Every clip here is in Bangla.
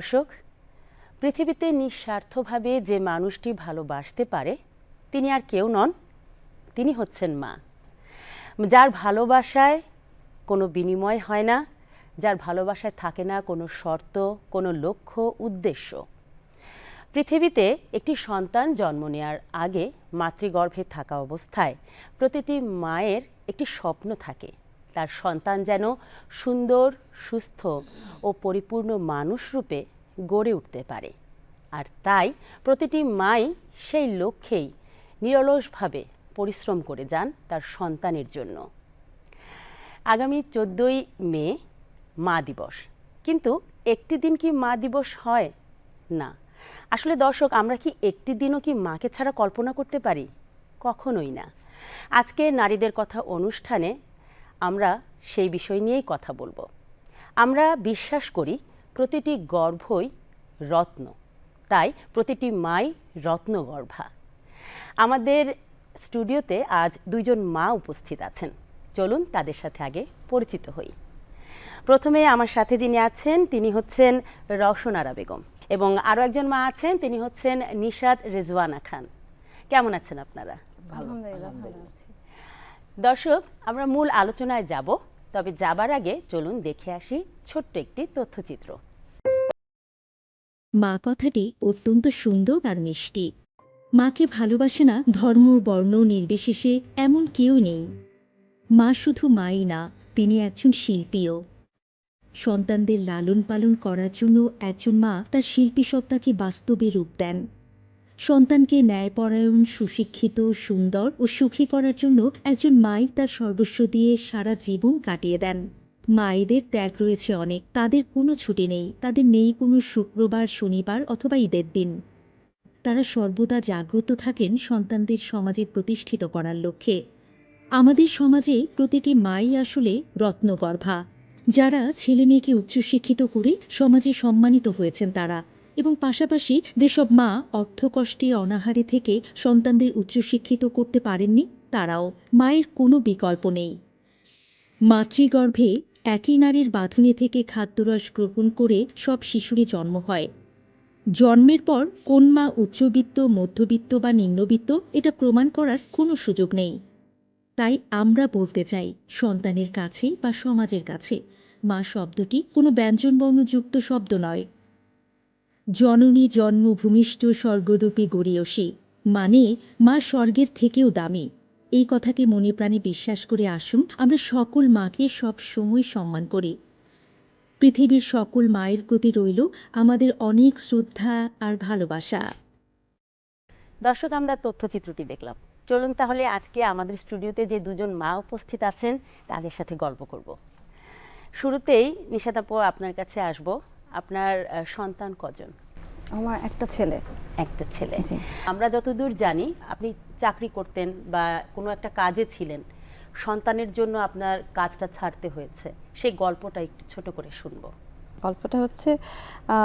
দর্শক, পৃথিবীতে নিঃস্বার্থভাবে যে মানুষটি ভালোবাসতে পারে, তিনি আর কেউ নন, তিনি হচ্ছেন মা। যার ভালোবাসায় কোনো বিনিময় হয় না, যার ভালোবাসায় থাকে না কোনো শর্ত, কোনো লক্ষ্য, উদ্দেশ্য। পৃথিবীতে একটি সন্তান জন্ম নেওয়ার আগে মাতৃগর্ভে থাকা অবস্থায় প্রতিটি মায়ের একটি স্বপ্ন থাকে। তার সন্তান যেন সুন্দর, সুস্থ ও পরিপূর্ণ মানুষ রূপে গড়ে উঠতে পারে। আর তাই প্রতিটি মাই সেই লক্ষ্যেই নিরলসভাবে পরিশ্রম করে যান তার সন্তানের জন্য। আগামী চোদ্দোই মে মা দিবস। কিন্তু একটি দিন কি মা দিবস হয়? না। আসলে দর্শক, আমরা কি একটি দিনও কি মাকে ছাড়া কল্পনা করতে পারি? কখনোই না। আজকে নারীদের কথা অনুষ্ঠানে আমরা সেই বিষয় নিয়েই কথা বলব। আমরা বিশ্বাস করি প্রতিটি গর্ভই রত্ন। তাই প্রতিটি মাই রত্নগর্ভা। আমাদের স্টুডিওতে আজ দুইজন মা উপস্থিত আছেন। চলুন তাদের সাথে আগে পরিচিত হই। প্রথমে আমার সাথে যিনি আছেন, তিনি হচ্ছেন রওশনারা বেগম এবং আরও একজন মা আছেন, তিনি হচ্ছেন নিশাদ রেজওয়ানা খান। কেমন আছেন আপনারা? দর্শক, আমরা মূল আলোচনায় যাব, তবে যাবার আগে চলুন দেখে আসি ছোট্ট একটি তথ্যচিত্র। মা কথাটি অত্যন্ত সুন্দর আর মিষ্টি। মাকে ভালোবাসে না ধর্ম, বর্ণ, নির্বিশেষে এমন কেউ নেই। মা শুধু মাই না, তিনি একজন শিল্পীও। সন্তানদের লালন পালন করার জন্য একজন মা তার শিল্পী সত্তাকে বাস্তবে রূপ দেন। সন্তানকে ন্যায়পরায়ণ, সুশিক্ষিত, সুন্দর ও সুখী করার জন্য একজন মাই তার সর্বস্ব দিয়ে সারা জীবন কাটিয়ে দেন। মায়েদের ত্যাগ রয়েছে অনেক, তাদের কোনো ছুটি নেই, তাদের নেই কোনো শুক্রবার, শনিবার অথবা ঈদের দিন। তারা সর্বদা জাগ্রত থাকেন সন্তানদের সমাজে প্রতিষ্ঠিত করার লক্ষ্যে। আমাদের সমাজে প্রতিটি মাই আসলে রত্নগর্ভা। যারা ছেলে মেয়েকে উচ্চশিক্ষিত করে সমাজে সম্মানিত হয়েছেন তারা। এবং পাশাপাশি যেসব মা অর্থকষ্টে অনাহারে থেকে সন্তানদের উচ্চশিক্ষিত করতে পারেননি, তারাও মায়ের কোনো বিকল্প নেই। মাতৃগর্ভে একই নারীর বাঁধনে থেকে খাদ্যরস গ্রহণ করে সব শিশুরই জন্ম হয়। জন্মের পর কোন মা উচ্চবিত্ত, মধ্যবিত্ত বা নিম্নবিত্ত এটা প্রমাণ করার কোনো সুযোগ নেই। তাই আমরা বলতে চাই, সন্তানের কাছে বা সমাজের কাছে মা শব্দটি কোনো ব্যঞ্জনবর্ণযুক্ত শব্দ নয়। জননী জন্মভূমিষ্ঠ স্বর্গদূপী গড়িয়সী মানে মা স্বর্গের থেকেও দামি। এই কথাকে মনে প্রাণে বিশ্বাস করে আসুন, আমরা সকল মাকে সব সময় সম্মান করি। পৃথিবীর সকল মায়ের প্রতি রইল আমাদের অনেক শ্রদ্ধা আর ভালোবাসা। দর্শক, আমরা তথ্যচিত্রটি দেখলাম। চলুন তাহলে আজকে আমাদের স্টুডিওতে যে দুজন মা উপস্থিত আছেন, তাদের সাথে গল্প করব। শুরুতেই নিশাত আপনার কাছে আসব। আপনার সন্তান কজন? আমার একটা ছেলে। একটা ছেলে। আমরা যতদূর জানি আপনি চাকরি করতেন বা কোনো একটা কাজে ছিলেন সন্তানের জন্য আপনার কাজটা ছাড়তে হয়েছে। সেই গল্পটা একটু ছোট করে শুনব। গল্পটা হচ্ছে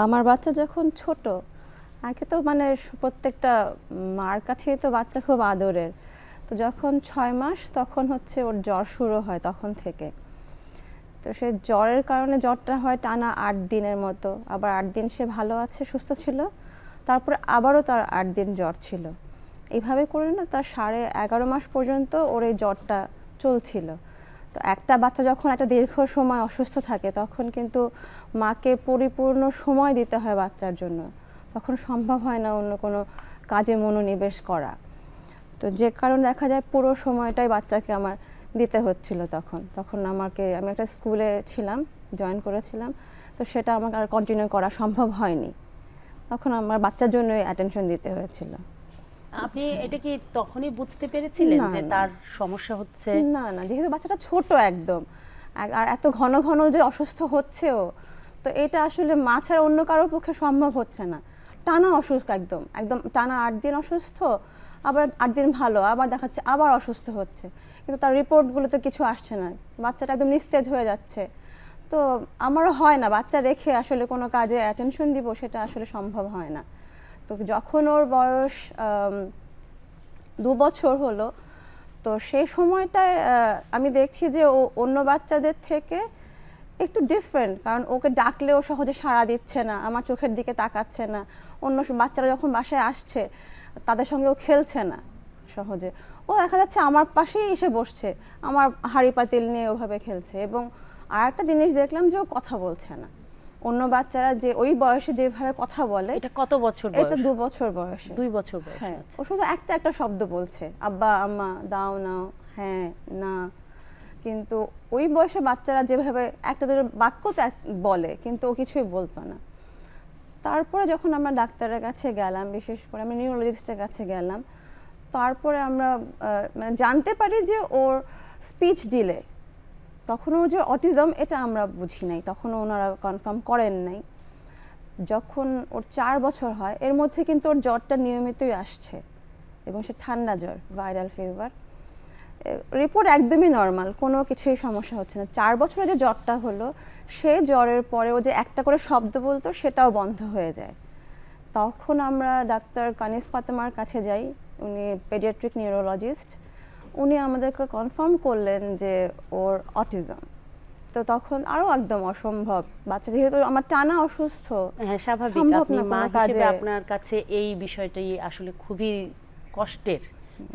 আমার বাচ্চা যখন ছোট আগে তো মানে প্রত্যেকটা মার কাছেই তো বাচ্চা খুব আদরের। তো যখন ছয় মাস তখন হচ্ছে ওর জ্বর শুরু হয় তখন থেকে। তো সে জ্বরের কারণে জ্বরটা হয় টানা আট দিনের মতো। আবার আট দিন সে ভালো আছে, সুস্থ ছিল। তারপরে আবারও তার আট দিন জ্বর ছিল। এইভাবে করে না তার সাড়ে এগারো মাস পর্যন্ত ওর এই জ্বরটা চলছিল। তো একটা বাচ্চা যখন একটা দীর্ঘ সময় অসুস্থ থাকে, তখন কিন্তু মাকে পরিপূর্ণ সময় দিতে হয় বাচ্চার জন্য। তখন সম্ভব হয় না অন্য কোনো কাজে মনোনিবেশ করা। তো যে কারণে দেখা যায় পুরো সময়টাই বাচ্চাকে আমার দিতে হচ্ছিল তখন। তখন আমাকে আমি একটা স্কুলে ছিলাম জয়েন করেছিলাম তো সেটা আমাকে আর কন্টিনিউ করা সম্ভব হয়নি। তখন আমার বাচ্চার জন্য অ্যাটেনশন দিতে হয়েছিল। আপনি এটা কি তখনই বুঝতে পেরেছিলেন যে তার সমস্যা হচ্ছে? না না যেহেতু বাচ্চাটা ছোট একদম আর- এত ঘন ঘন যে অসুস্থ হচ্ছেও তো এটা আসলে মা ছাড়া অন্য কারোর পক্ষে সম্ভব হচ্ছে না। টানা অসুস্থ একদম একদম টানা আট দিন অসুস্থ আবার আট দিন ভালো, আবার দেখাচ্ছে, আবার অসুস্থ হচ্ছে। কিন্তু তার রিপোর্টগুলোতে কিছু আসছে না। বাচ্চাটা একদম নিস্তেজ হয়ে যাচ্ছে। তো আমারও হয় না, বাচ্চা রেখে আসলে কোনো কাজে অ্যাটেনশন দিব, সেটা আসলে সম্ভব হয় না। তো যখন ওর বয়স দু বছর হলো, তো সেই সময়টায় আমি দেখছি যে ও অন্য বাচ্চাদের থেকে একটু ডিফারেন্ট কারণ ওকে ডাকলেও সহজে সাড়া দিচ্ছে না, আমার চোখের দিকে তাকাচ্ছে না। অন্য বাচ্চারা যখন বাসায় আসছে তাদের সঙ্গে ও খেলছে না সহজে। ও দেখা যাচ্ছে আমার পাশেই এসে বসছে আমার হাঁড়ি পাতিল নিয়ে ওভাবে খেলছে এবং আর একটা জিনিস দেখলাম যে ও কথা বলছে না। অন্য বাচ্চারা যে ওই বয়সে যেভাবে কথা বলে এটা কত বছর এটা দু বছর বয়সে। দুই বছর বয়স হ্যাঁ আচ্ছা। ও শুধু একটা একটা শব্দ বলছে আব্বা আম্মা দাও নাও হ্যাঁ না। কিন্তু ওই বয়সে বাচ্চারা যেভাবে একটা দুটো বাক্য বলে কিন্তু ও কিছুই বলতো না। তারপরে যখন আমরা ডাক্তারের কাছে গেলাম, বিশেষ করে আমি নিউরোলজিস্টের কাছে গেলাম, তারপরে আমরা মানে জানতে পারি যে ওর স্পিচ ডিলে তখনও যে অটিজম এটা আমরা বুঝি নাই, তখনও ওনারা কনফার্ম করেন নাই। যখন ওর চার বছর হয়, এর মধ্যে কিন্তু ওর জ্বরটা নিয়মিতই আসছে এবং সে ঠান্ডা জ্বর ভাইরাল ফিভার রিপোর্ট একদমই নর্মাল কোনো কিছুই সমস্যা হচ্ছে না। চার বছরে যে জ্বরটা হলো সে জ্বরের পরে ও যে একটা করে শব্দ বলতো সেটাও বন্ধ হয়ে যায়। তখন আমরা ডাক্তার কানিস ফাতেমার কাছে যাই উনি পেডিয়াট্রিক নিউরোলজিস্ট উনি আমাদেরকে কনফার্ম করলেন যে ওর অটিজম তো তখন আরও একদম অসম্ভব বাচ্চা যেহেতু আমার টানা অসুস্থ হ্যাঁ স্বাভাবিক। আপনি মা হিসেবে আপনার কাছে এই বিষয়টি আসলে খুবই কষ্টের।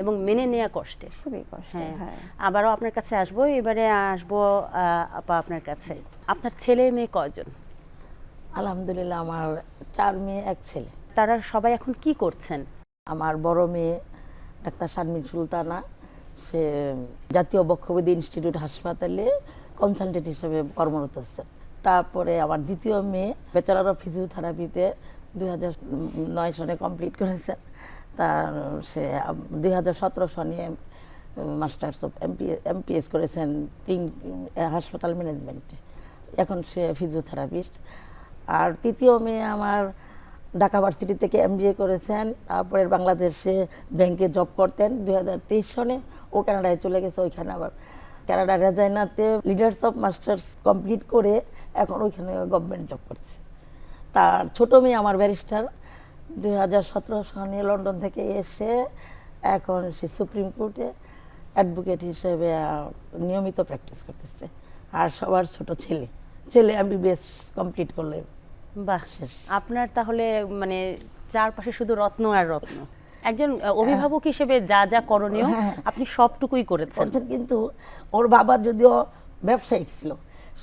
এবং মেনে নেওয়া কষ্টের খুবই কষ্ট হ্যাঁ। হ্যাঁ। আবারও আপনার কাছে আসব এবারে আসব আহ, আপা আপনার কাছে। আপনার ছেলে মেয়ে কয়জন? আলহামদুলিল্লাহ আমার চার মেয়ে এক ছেলে। তারা সবাই এখন কি করছেন? আমার বড় মেয়ে ডাক্তার শারমিন সুলতানা সে জাতীয় বক্ষবিধি ইনস্টিটিউট হাসপাতালে কনসালটেন্ট হিসেবে কর্মরত হচ্ছে তারপরে আমার দ্বিতীয় মেয়ে ব্যাচেলার অফ ফিজিওথেরাপিতে দুই হাজার নয় সনে কমপ্লিট করেছে। তার, সে দুই হাজার সতেরো সনে মাস্টার্স অফ এমপি এমপিএস করেছেন কিং হাসপাতাল ম্যানেজমেন্টে। এখন সে ফিজিওথেরাপিস্ট। আর তৃতীয় মেয়ে আমার ঢাকা ভার্সিটি থেকে এমবিএ করেছেন। তারপরে বাংলাদেশে ব্যাংকে জব করতেন দুই হাজার তেইশ সনে ও কানাডায় চলে গেছে, ওইখানে আবার কানাডা রেজাইনাতে লিডার্স অফ মাস্টার্স কমপ্লিট করে এখন ওইখানে গভর্নমেন্ট জব করছে। তার ছোট মেয়ে আমার ব্যারিস্টার দুই হাজার সতেরো সনে লন্ডন থেকে এসে এখন সে সুপ্রিম কোর্টে অ্যাডভোকেট হিসেবে নিয়মিত প্র্যাকটিস করতেছে আর সবার ছোট ছেলে ছেলে এমবিবিএস কমপ্লিট করল বাহ। আপনার তাহলে মানে চারপাশে শুধু রত্ন আর রত্ন একজন অভিভাবক হিসেবে যা যা করণীয় হ্যাঁ। আপনি সবটুকুই করেছেন কিন্তু ওর বাবা যদিও ব্যবসায়িক ছিল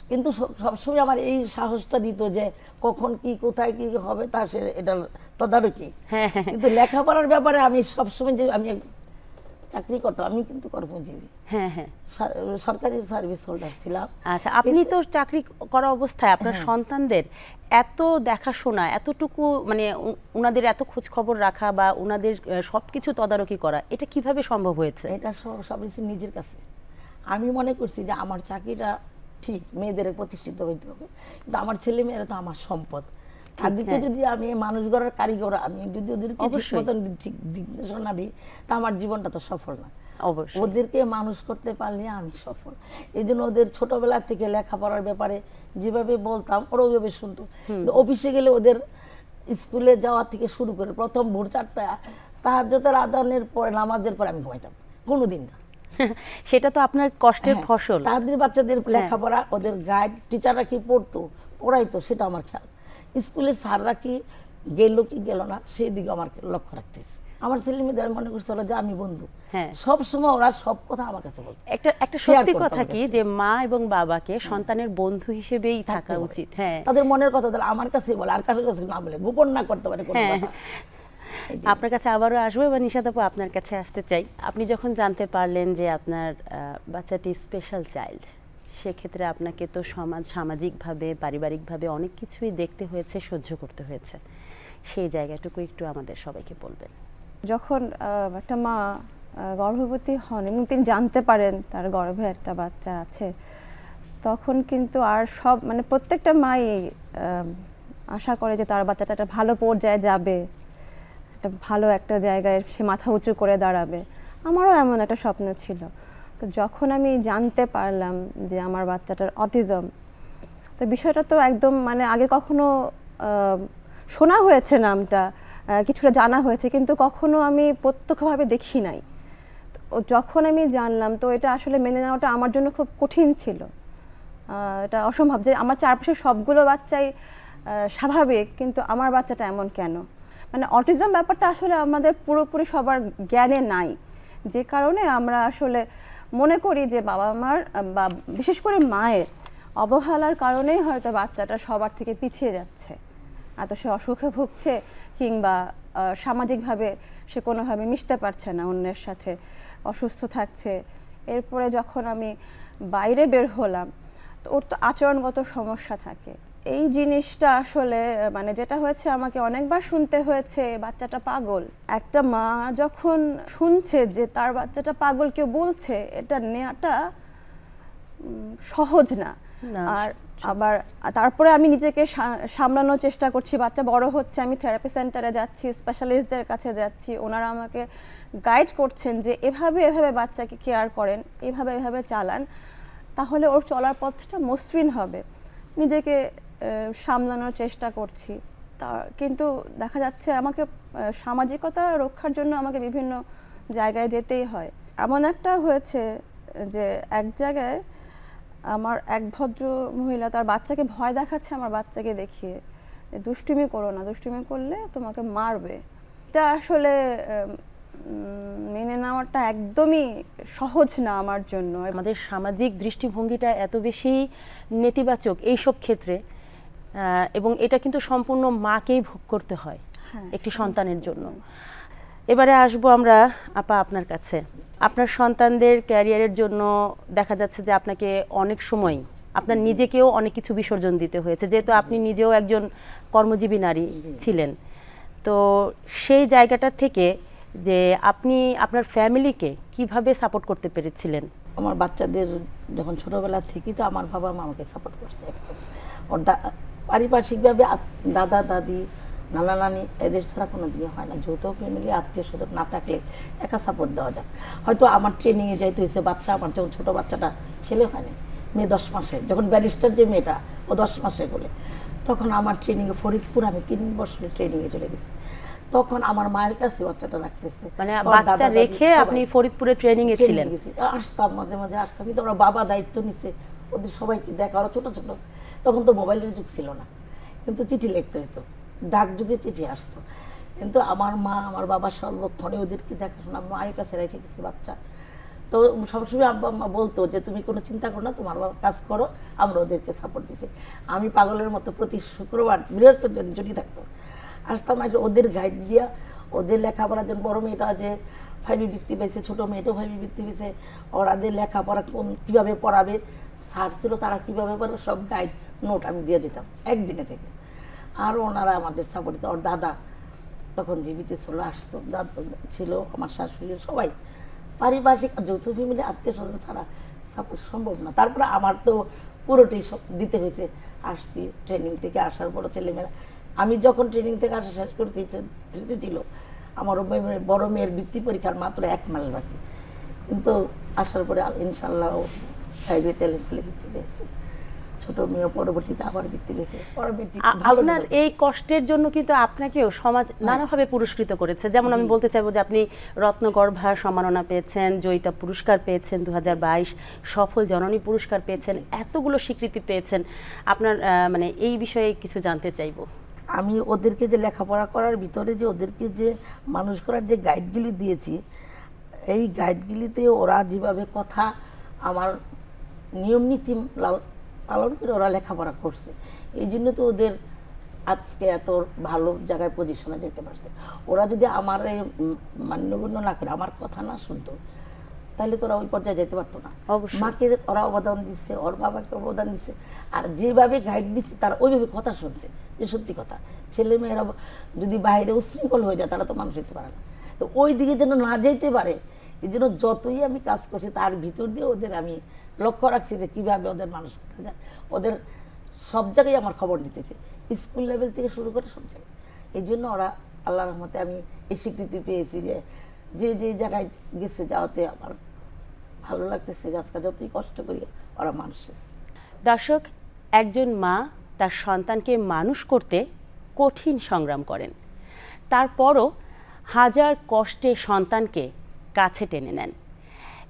কিন্তু সবসময় আমার এই সাহসটা দিত যে কখন কি কোথায় কি হবে তা সে এটা তদারকি। হ্যাঁ হ্যাঁ। কিন্তু লেখাপড়ার ব্যাপারে আমি সবসময় যে আমি চাকরি করতাম আমি কিন্তু কর্মজীবী। হ্যাঁ হ্যাঁ। সরকারি সার্ভিস হোল্ডার ছিলাম। আচ্ছা আপনি তো চাকরি করা অবস্থায় আপনার হ্যাঁ। সন্তানদের এত দেখাশোনা এতটুকু মানে উনাদের এত খোঁজ খবর রাখা বা উনাদের সব কিছু তদারকি করা এটা কীভাবে সম্ভব হয়েছে? এটা সব সব নিজের কাছে। আমি মনে করছি যে আমার চাকরিটা ঠিক মেয়েদের প্রতিষ্ঠিত হইতে হবে। কিন্তু আমার ছেলে মেয়েরা তো আমার সম্পদ। তাদেরকে হ্যাঁ। যদি আমি মানুষ গড়ার কারিগর আমি যদি ওদেরকে ঠিক। মতন দিই তা আমার জীবনটা তো সফল না। অবশ্যই। ওদেরকে মানুষ করতে পারলে আমি সফল। এই জন্য ওদের ছোটবেলা থেকে লেখাপড়ার ব্যাপারে যেভাবে বলতাম ওরা ওইভাবে শুনতো। অফিসে গেলে ওদের স্কুলে যাওয়া থেকে শুরু করে প্রথম ভোর চারটা তাহাজ্জতের আজানের পরে নামাজের পরে আমি ঘুমাইতাম। কোনোদিন না। সেটা তো আপনার কষ্টের হ্যাঁ, ফসল। তাদের বাচ্চাদের লেখাপড়া ওদের গাইড টিচাররা কি পড়তো? পড়াইতো সেটা আমার খেয়াল। স্কুলের স্যাররা কি গেল কি গেল না সেই দিকে আমার লক্ষ্য রাখতেছে। আমার ছেলে মেয়েদের মনে করছে ওরা যে আমি বন্ধু হ্যাঁ। সব সময় ওরা সব কথা আমার কাছে বলতো। একটা একটা সত্যি কথা কি যে মা এবং বাবাকে সন্তানের বন্ধু হিসেবেই থাকা উচিত হ্যাঁ। তাদের মনের কথা তাহলে আমার কাছে বলে আর কাছে না বলে গোপন না করতে পারে কোনো হ্যাঁ। কথা। আপনার কাছে আবারও আসব এবার নিশাদ আপু আপনার কাছে আসতে চাই। আপনি যখন জানতে পারলেন যে আপনার বাচ্চাটি স্পেশাল চাইল্ড সেক্ষেত্রে আপনাকে তো সমাজ সামাজিকভাবে পারিবারিকভাবে অনেক কিছুই দেখতে হয়েছে সহ্য করতে হয়েছে। সেই জায়গাটুকু একটু আমাদের সবাইকে বলবেন। যখন একটা মা গর্ভবতী হন এবং তিনি জানতে পারেন তার গর্ভে একটা বাচ্চা আছে তখন কিন্তু আর সব মানে প্রত্যেকটা মাই আশা করে যে তার বাচ্চাটা একটা ভালো পর্যায়ে যাবে। একটা ভালো একটা জায়গায় সে মাথা উঁচু করে দাঁড়াবে। আমারও এমন একটা স্বপ্ন ছিল। তো যখন আমি জানতে পারলাম যে আমার বাচ্চাটার অটিজম, তো বিষয়টা তো একদম মানে আগে কখনো শোনা হয়েছে নামটা কিছুটা জানা হয়েছে, কিন্তু কখনো আমি প্রত্যক্ষভাবে দেখি নাই। তো যখন আমি জানলাম, তো এটা আসলে মেনে নেওয়াটা আমার জন্য খুব কঠিন ছিল। এটা অসম্ভব যে আমার চারপাশে সবগুলো বাচ্চাই স্বাভাবিক, কিন্তু আমার বাচ্চাটা এমন কেন? মানে অটিজম ব্যাপারটা আসলে আমাদের পুরোপুরি সবার জ্ঞানে নাই। যে কারণে আমরা আসলে মনে করি যে বাবা মার, বা বিশেষ করে মায়ের অবহেলার কারণেই হয়তো বাচ্চাটা সবার থেকে পিছিয়ে যাচ্ছে। এত সে অসুখে ভুগছে কিংবা সামাজিকভাবে সে কোনোভাবে মিশতে পারছে না, অন্যের সাথে অসুস্থ থাকছে। এরপরে যখন আমি বাইরে বের হলাম, তো ওর তো আচরণগত সমস্যা থাকে। এই জিনিসটা আসলে মানে যেটা হয়েছে আমাকে অনেকবার শুনতে হয়েছে বাচ্চাটা পাগল। একটা মা যখন শুনছে যে তার বাচ্চাটা পাগল কেউ বলছে এটা নেওয়াটা সহজ না। আর আবার তারপরে আমি নিজেকে সামলানোর চেষ্টা করছি বাচ্চা বড় হচ্ছে আমি থেরাপি সেন্টারে যাচ্ছি স্পেশালিস্টদের কাছে যাচ্ছি ওনারা আমাকে গাইড করছেন যে এভাবে এভাবে বাচ্চাকে কেয়ার করেন এভাবে এভাবে চালান তাহলে ওর চলার পথটা মসৃণ হবে। নিজেকে সামলানোর চেষ্টা করছি। তা, কিন্তু দেখা যাচ্ছে আমাকে সামাজিকতা রক্ষার জন্য আমাকে বিভিন্ন জায়গায় যেতেই হয়। এমন একটা হয়েছে যে, এক জায়গায় আমার এক ভদ্র মহিলা তার বাচ্চাকে ভয় দেখাচ্ছে, আমার বাচ্চাকে দেখিয়ে। দুষ্টুমি করো না, দুষ্টুমি করলে তোমাকে মারবে। এটা আসলে মেনে নেওয়াটা একদমই সহজ না আমার জন্য। আমাদের সামাজিক দৃষ্টিভঙ্গিটা এত বেশি নেতিবাচক এইসব ক্ষেত্রে এবং এটা কিন্তু সম্পূর্ণ মাকেই ভোগ করতে হয় হ্যাঁ, একটি সন্তানের জন্য। এবারে আসব আমরা আপা আপনার কাছে। আপনার সন্তানদের ক্যারিয়ারের জন্য দেখা যাচ্ছে যে আপনাকে অনেক সময় আপনার নিজেকেও অনেক কিছু বিসর্জন দিতে হয়েছে। যেহেতু আপনি নিজেও একজন কর্মজীবী নারী ছিলেন। তো সেই জায়গাটা থেকে যে আপনি আপনার ফ্যামিলিকে কীভাবে সাপোর্ট করতে পেরেছিলেন? আমার বাচ্চাদের যখন ছোটবেলা থেকেই তো আমার বাবা মা আমাকে সাপোর্ট করছে। ওর পারিপার্শ্বিকভাবে দাদা দাদি নানা নানি এদের ছাড়া কোনো দিনই হয় না। যৌথ ফ্যামিলি আত্মীয় স্বজন না থাকলে একা সাপোর্ট দেওয়া যায়। হয়তো আমার ট্রেনিংয়ে যাইতে হয়েছে বাচ্চা আমার যখন ছোট বাচ্চাটা ছেলে হয়নি মেয়ে দশ মাসে যখন ব্যারিস্টার যে মেয়েটা ও দশ মাসে বলে। তখন আমার ট্রেনিংয়ে ফরিদপুর আমি তিন বছরের ট্রেনিংয়ে চলে গেছি। তখন আমার মায়ের কাছে বাচ্চাটা রাখতেছে। মানে বাচ্চা রেখে। আপনি ফরিদপুরে ট্রেনিং এ ছিলেন? গেছি। আসতাম মাঝে মাঝে আসতাম কিন্তু ওরা বাবা দায়িত্ব নিছে। ওদের সবাইকে দেখা ওরা ছোট ছোট। তখন তো মোবাইলের যুগ ছিল না। কিন্তু চিঠি লিখতে হতো ডাক যুগে চিঠি আসতো। কিন্তু আমার মা, আমার বাবা সর্বক্ষণে ওদেরকে দেখাশোনা, মায়ের কাছে রেখে গেছি বাচ্চা। তো সবসময় আব্বা আম্মা বলতো যে, তুমি কোনো চিন্তা করো না, তোমার বাবা কাজ করো, আমরা ওদেরকে সাপোর্ট দিছি। আমি পাগলের মতো প্রতি শুক্রবার বৃহস্পতিবার ছুটি থাকতো আসতাম আসে ওদের গাইড দিয়া, ওদের লেখাপড়ার জন্য বড় মেয়েটা যে ফাইভে বৃত্তি পেয়েছে, ছোটো মেয়েটাও ফাইভে বৃত্তি পেয়েছে। ওরা যে লেখাপড়া কোন, কীভাবে পড়াবে? স্যার ছিল, তারা কীভাবে পড়াবে? সব গাইড নোট আমি দিয়ে যেতাম একদিনে থেকে। আর ওনারা আমাদের সাপোর্ট দিত। দাদা তখন জীবিত ছিল আসতো, দাদা ছিল, আমার শাশুড়ি সবাই। পারিপার্শ্বিক যৌথ ফ্যামিলি আত্মীয় স্বজন ছাড়া সাপোর্ট সম্ভব না। তারপরে আমার তো পুরোটাই দিতে হয়েছে। আসছি ট্রেনিং থেকে আসার পর ছেলেমেয়েরা আমি যখন ট্রেনিং থেকে আসা শেষ করছি থ্রিতে ছিল, আমার বড় মেয়ের বৃত্তি পরীক্ষার মাত্র এক মাস বাকি। কিন্তু আসার পরে ইনশাল্লাহ ফাইভে ট্যালেন্ট বৃত্তি পেয়েছে। ছোট মেয়ে পরবর্তীতে আবার বৃত্তি পরবর্তী আপনার এই কষ্টের জন্য কিন্তু আপনাকেও সমাজ নানাভাবে পুরস্কৃত করেছে। যেমন আমি বলতে চাইব যে আপনি রত্নগর্ভা সম্মাননা পেয়েছেন জয়িতা পুরস্কার পেয়েছেন দু সফল জননী পুরস্কার পেয়েছেন এতগুলো স্বীকৃতি পেয়েছেন। আপনার মানে এই বিষয়ে কিছু জানতে চাইব। আমি ওদেরকে যে লেখাপড়া করার ভিতরে যে ওদেরকে যে মানুষ করার যে গাইডগুলি দিয়েছি এই গাইডগুলিতে ওরা যেভাবে কথা আমার নিয়ম নীতি পালন করে ওরা লেখাপড়া করছে। এই জন্য তো ওদের আজকে এত ভালো জায়গায় পজিশনে যেতে পারছে। ওরা যদি আমার এই মান্যগণ্য না করে আমার কথা না শুনতো তাহলে তোরা ওই পর্যায়ে যেতে পারতো না। অবশ্যই। মাকে ওরা অবদান দিচ্ছে ওর বাবাকে অবদান দিচ্ছে আর যেভাবে গাইড দিচ্ছে তারা ওইভাবে কথা শুনছে যে সত্যি কথা। ছেলে মেয়েরা যদি বাইরে উশৃঙ্খল হয়ে যায় তারা তো মানুষ হতে পারে না। তো ওই দিকে যেন না যেতে পারে এই জন্য যতই আমি কাজ করছি তার ভিতর দিয়ে ওদের আমি লক্ষ্য রাখছি যে কীভাবে ওদের মানুষ যায় ওদের সব জায়গায় আমার খবর নিতেছে। স্কুল লেভেল থেকে শুরু করে সব জায়গায়। এই জন্য ওরা আল্লাহ রহমতে আমি এই স্বীকৃতি পেয়েছি যে যে যে জায়গায় গেছে যাওয়াতে আমার ভালো লাগতেছে আজকে যতই কষ্ট করি ওরা মানুষ। দর্শক, একজন মা তার সন্তানকে মানুষ করতে কঠিন সংগ্রাম করেন। তারপরও হাজার কষ্টে সন্তানকে কাছে টেনে নেন।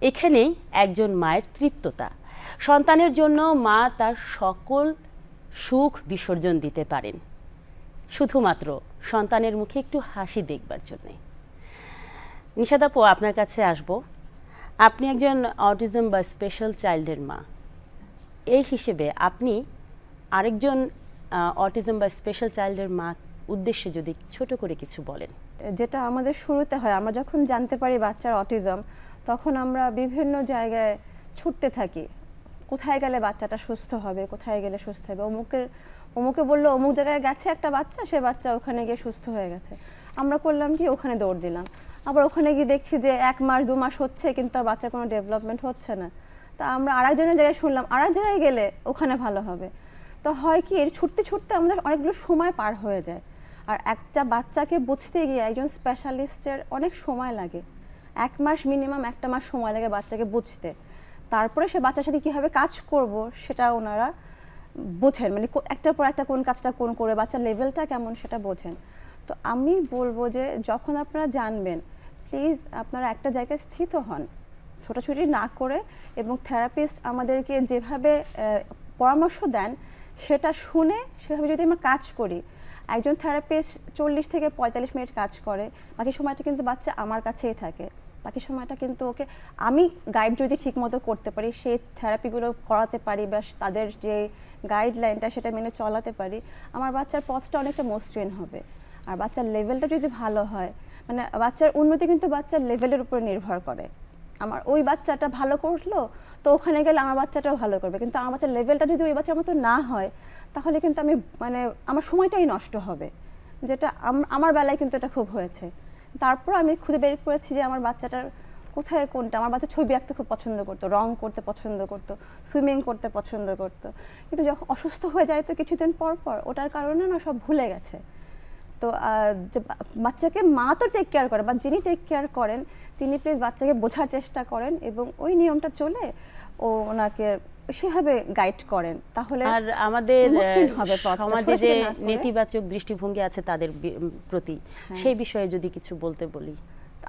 এখানেই একজন মায়ের তৃপ্ততা। সন্তানের জন্য মা তার সকল সুখ বিসর্জন দিতে পারেন। শুধুমাত্র সন্তানের মুখে একটু হাসি দেখবার জন্যে। নিশাদাপু আপনার কাছে আসব। আপনি একজন অটিজম বা স্পেশাল চাইল্ডের মা। এই হিসেবে আপনি আরেকজন অটিজম বা স্পেশাল চাইল্ডের মা উদ্দেশ্যে যদি ছোট করে কিছু বলেন। যেটা আমাদের শুরুতে হয়, আমরা যখন জানতে পারি বাচ্চার অটিজম তখন আমরা বিভিন্ন জায়গায় ছুটতে থাকি। কোথায় গেলে বাচ্চাটা সুস্থ হবে, কোথায় গেলে সুস্থ হবে? অমুকের, অমুকে বলল, অমুক জায়গায় গেছে একটা বাচ্চা, সে বাচ্চা ওখানে গিয়ে সুস্থ হয়ে গেছে। আমরা করলাম কি? ওখানে দৌড় দিলাম। আবার ওখানে গিয়ে দেখছি যে এক মাস, দু মাস হচ্ছে, কিন্তু আর বাচ্চার কোনো ডেভেলপমেন্ট হচ্ছে না। তা আমরা আরেকজনের জায়গায় শুনলাম, আরেক জায়গায় গেলে ওখানে ভালো হবে। তো হয় কি? এর ছুটতে ছুটতে আমাদের অনেকগুলো সময় পার হয়ে যায়। আর একটা বাচ্চাকে বুঝতে গিয়ে একজন স্পেশালিস্টের অনেক সময় লাগে। এক মাস মিনিমাম একটা মাস সময় লাগে বাচ্চাকে বুঝতে। তারপরে সে বাচ্চার সাথে কীভাবে কাজ করব সেটা ওনারা বোঝেন। মানে একটার পর একটা কোন কাজটা কোন করে, বাচ্চার লেভেলটা কেমন সেটা বোঝেন। তো আমি বলব যে যখন আপনারা জানবেন প্লিজ আপনারা একটা জায়গায় স্থিত হন। ছোটাছুটি না করে এবং থেরাপিস্ট আমাদেরকে যেভাবে পরামর্শ দেন সেটা শুনে সেভাবে যদি আমরা কাজ করি, একজন থেরাপিস্ট চল্লিশ থেকে পঁয়তাল্লিশ মিনিট কাজ করে, বাকি সময়টা কিন্তু বাচ্চা আমার কাছেই থাকে। বাকি সময়টা কিন্তু ওকে আমি গাইড যদি ঠিকমতো করতে পারি সেই থেরাপিগুলো করাতে পারি বা তাদের যে গাইডলাইনটা সেটা মেনে চলাতে পারি, আমার বাচ্চার পথটা অনেকটা মসৃণ হবে। আর বাচ্চার লেভেলটা যদি ভালো হয় মানে বাচ্চার উন্নতি কিন্তু বাচ্চার লেভেলের উপর নির্ভর করে। আমার ওই বাচ্চাটা ভালো করল, তো ওখানে গেলে আমার বাচ্চাটাও ভালো করবে। কিন্তু আমার বাচ্চার লেভেলটা যদি ওই বাচ্চার মতো না হয়, তাহলে কিন্তু আমি মানে আমার সময়টাই নষ্ট হবে। যেটা আমার বেলায় কিন্তু এটা খুব হয়েছে। তারপর আমি খুঁজে বের করেছি যে আমার বাচ্চাটার কোথায় কোনটা। আমার বাচ্চা ছবি আঁকতে খুব পছন্দ করতো, রং করতে পছন্দ করতো, সুইমিং করতে পছন্দ করতো। কিন্তু যখন অসুস্থ হয়ে যায় তো কিছুদিন পর পর ওটার কারণে না সব ভুলে গেছে। তো বাচ্চাকে মা তো টেক কেয়ার করে বা যিনি টেক কেয়ার করেন, তিনি প্লিজ বাচ্চাকে বোঝার চেষ্টা করেন এবং ওই নিয়মটা চলে ও ওনাকে সেভাবে গাইড করেন তাহলে আর আমাদের সমাজে যে। নেতিবাচক দৃষ্টিভঙ্গি আছে তাদের প্রতি হ্যাঁ। সেই বিষয়ে যদি কিছু বলতে বলি।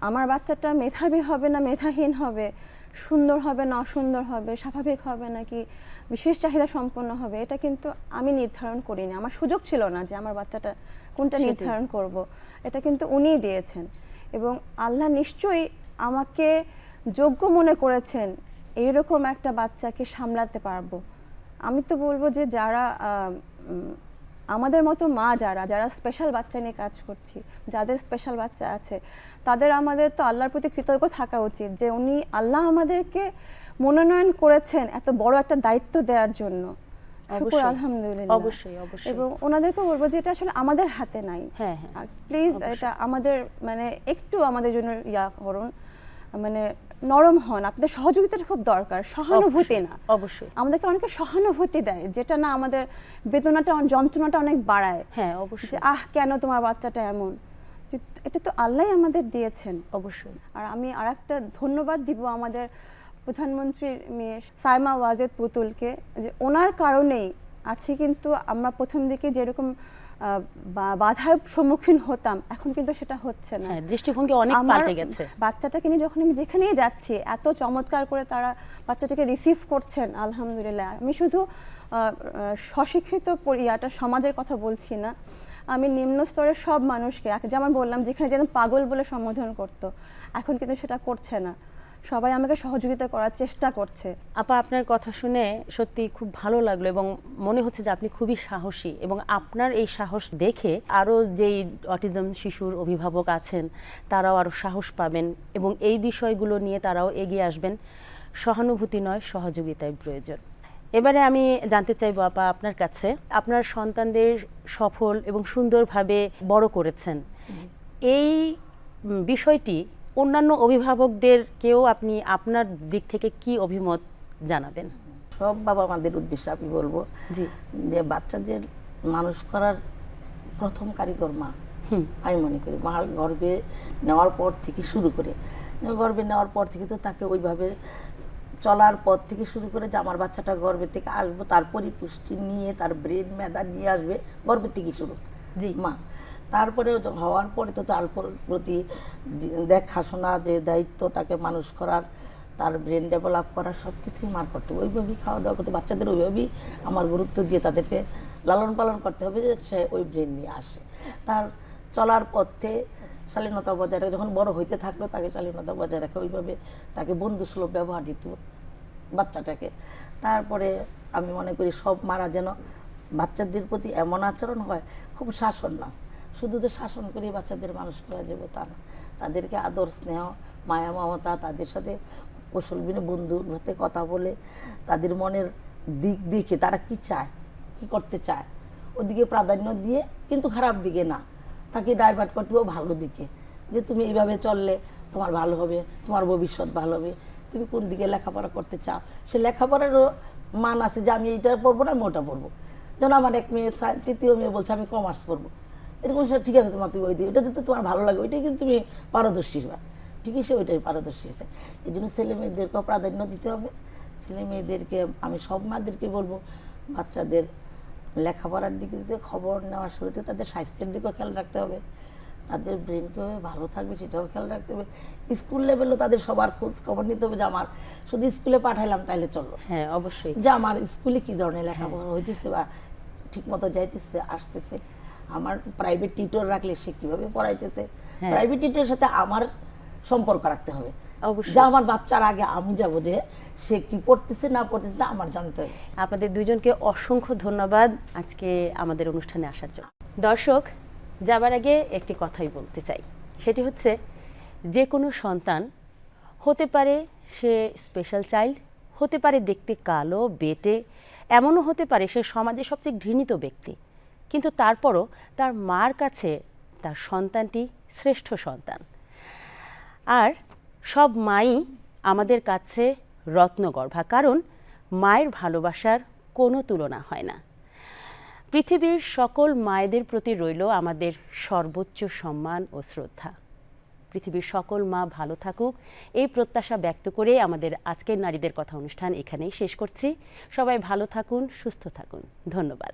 আমার বাচ্চাটা মেধাবী হবে না মেধাহীন হবে? সুন্দর হবে না অসুন্দর হবে? স্বাভাবিক হবে নাকি বিশেষ চাহিদা সম্পন্ন হবে? এটা কিন্তু আমি নির্ধারণ করিনি। আমার সুযোগ ছিল না যে আমার বাচ্চাটা কোনটা নির্ধারণ করব। এটা কিন্তু উনিই দিয়েছেন। এবং আল্লাহ নিশ্চয়ই আমাকে যোগ্য মনে করেছেন এইরকম একটা বাচ্চাকে সামলাতে পারব। আমি তো বলব যে যারা আমাদের মতো মা যারা যারা স্পেশাল বাচ্চা নিয়ে কাজ করছি যাদের স্পেশাল বাচ্চা আছে তাদের আমাদের তো আল্লাহর প্রতি কৃতজ্ঞ থাকা উচিত যে উনি আল্লাহ আমাদেরকে মনোনয়ন করেছেন এত বড় একটা দায়িত্ব দেওয়ার জন্য। শুকর আলহামদুলিল্লাহ। অবশ্যই, অবশ্যই। এবং ওনাদেরকে বলব যে এটা আসলে আমাদের হাতে নাই। হ্যাঁ, হ্যাঁ। প্লিজ এটা আমাদের মানে একটু আমাদের জন্য ইয়া করুন। মানে নরম হন আপনাদের সহযোগিতাটা খুব দরকার সহানুভূতি না। অবশ্যই। আমাদেরকে অনেকে সহানুভূতি দেয় যেটা না আমাদের বেদনাটা যন্ত্রণাটা অনেক বাড়ায়। হ্যাঁ অবশ্যই। যে আহ কেন তোমার বাচ্চাটা এমন? এটা তো আল্লাহ আমাদের দিয়েছেন। অবশ্যই। আর আমি আর একটা ধন্যবাদ দিব আমাদের প্রধানমন্ত্রীর মেয়ে সাইমা ওয়াজেদ পুতুলকে যে ওনার কারণেই আছি কিন্তু আমরা প্রথম দিকে যেরকম বাধার সম্মুখীন হতাম এখন কিন্তু সেটা হচ্ছে না। হ্যাঁ দৃষ্টিভঙ্গি অনেক পাল্টে গেছে। বাচ্চাটাকে নিয়ে যখন আমি যেখানেই যাচ্ছি এত চমৎকার করে তারা বাচ্চাটাকে রিসিভ করছেন আলহামদুলিল্লাহ। আমি শুধু স্বশিক্ষিত পরিয়াটা সমাজের কথা বলছি না। আমি নিম্ন স্তরের সব মানুষকে যেমন বললাম যেখানে যেন পাগল বলে সম্বোধন করতো এখন কিন্তু সেটা করছে না। সবাই আমাকে সহযোগিতা করার চেষ্টা করছে। আপা আপনার কথা শুনে সত্যি খুব ভালো লাগল এবং মনে হচ্ছে যে আপনি খুবই সাহসী এবং আপনার এই সাহস দেখে আরও যেই অটিজম শিশুর অভিভাবক আছেন তারাও আরও সাহস পাবেন এবং এই বিষয়গুলো নিয়ে তারাও এগিয়ে আসবেন। সহানুভূতি নয় সহযোগিতায় প্রয়োজন। এবারে আমি জানতে চাইব আপা আপনার কাছে আপনার সন্তানদের সফল এবং সুন্দরভাবে বড় করেছেন। এই বিষয়টি অন্যান্য অভিভাবকদের কেউ আপনি আপনার দিক থেকে কি অভিমত জানাবেন? সব বাবা মাদের উদ্দেশ্যে আমি বলব জি। যে বাচ্চাদের মানুষ করার প্রথম কারিগর মা। আমি মনে করি মা গর্ভে নেওয়ার পর থেকে শুরু করে। গর্ভে নেওয়ার পর থেকে তো তাকে ওইভাবে চলার পর থেকে শুরু করে যে আমার বাচ্চাটা গর্ভে থেকে আসব তার পরিপুষ্টি নিয়ে তার ব্রেন মেধা নিয়ে আসবে গর্ভের থেকে শুরু। জি। মা তারপরে হওয়ার পরে তো তার প্রতি দেখাশোনা যে দায়িত্ব তাকে মানুষ করার, তার ব্রেন ডেভেলপ করা সব কিছুই মার করতে হবে। ওইভাবেই খাওয়া দাওয়া করতে বাচ্চাদের ওইভাবেই আমার গুরুত্ব দিয়ে তাদেরকে লালন পালন করতে হবে, যে সে ওই ব্রেন নিয়ে আসে। তার চলার পথে শালীনতা বজায় রাখে। যখন বড় হইতে থাকল, তাকে শালীনতা বজায় রাখে। ওইভাবে তাকে বন্ধুসুলভ ব্যবহার দিত বাচ্চাটাকে। তারপরে আমি মনে করি সব মারা যেন বাচ্চাদের প্রতি এমন আচরণ হয়, খুব শাসন না। শুধু যে শাসন করে বাচ্চাদের মানুষ করা যাবে তা না। তাদেরকে আদর, স্নেহ, মায়া, মমতা, তাদের সাথে কৌশল বিনে বন্ধুর সাথে কথা বলে, তাদের মনের দিক দেখে তারা কি চায়, কি করতে চায়। ওদিকে প্রাধান্য দিয়ে কিন্তু খারাপ দিকে না। তাকে ডাইভার্ট করতে হবে ভালো দিকে। যে তুমি এইভাবে চললে তোমার ভালো হবে, তোমার ভবিষ্যৎ ভালো হবে। তুমি কোন দিকে লেখাপড়া করতে চাও? সে লেখাপড়ারও মান আছে যে আমি এইটা পড়ব না, আমি ওটা পড়ব। যেন আমার এক মেয়ে তৃতীয় মেয়ে বলছে, আমি কমার্স পড়ব। এরকম সে ঠিক আছে তোমার তুমি ওই দিকে ওটা যদি তোমার ভালো লাগে ওইটাই কিন্তু তুমি পারদর্শী হবা। ঠিকই সে ওইটাই পারদর্শী হয়েছে। এই জন্য ছেলে মেয়েদেরকেও প্রাধান্য দিতে হবে। ছেলে মেয়েদেরকে আমি সব মাদেরকে বলব বাচ্চাদের লেখাপড়ার দিক দিতে খবর নেওয়ার শুরুতে তাদের স্বাস্থ্যের দিকেও খেয়াল রাখতে হবে। তাদের ব্রেন কীভাবে ভালো থাকবে সেটাও খেয়াল রাখতে হবে। স্কুল লেভেলও তাদের সবার খোঁজ খবর নিতে হবে যে আমার শুধু স্কুলে পাঠাইলাম তাহলে চলল। হ্যাঁ অবশ্যই। যে আমার স্কুলে কি ধরনের লেখাপড়া হইতেছে বা ঠিক মতো যাইতেছে আসতেছে। আমার প্রাইভেট টিউটর রাখলে সে কীভাবে পড়াইতেছে? হ্যাঁ। প্রাইভেট টিউটরের সাথে আমার সম্পর্ক রাখতে হবে। যে আমার বাচ্চার আগে আমি যাব যে সে কি পড়তেছে না পড়তেছে না আমার জানতে হবে। আপনাদের দুজনকে অসংখ্য ধন্যবাদ আজকে আমাদের অনুষ্ঠানে আসার জন্য। দর্শক যাবার আগে একটি কথাই বলতে চাই। সেটি হচ্ছে যে কোনো সন্তান হতে পারে সে স্পেশাল চাইল্ড হতে পারে দেখতে কালো বেটে এমনও হতে পারে সে সমাজে সবচেয়ে ঘৃণিত ব্যক্তি। কিন্তু তারপরও তার মার কাছে তার সন্তানটি শ্রেষ্ঠ সন্তান। আর সব মাই আমাদের কাছে রত্নগর্ভা কারণ মায়ের ভালোবাসার কোনো তুলনা হয় না। পৃথিবীর সকল মায়েদের প্রতি রইল আমাদের সর্বোচ্চ সম্মান ও শ্রদ্ধা। পৃথিবীর সকল মা ভালো থাকুক, এই প্রত্যাশা ব্যক্ত করে আমাদের আজকের নারীদের কথা অনুষ্ঠান এখানেই শেষ করছি। সবাই ভালো থাকুন, সুস্থ থাকুন। ধন্যবাদ।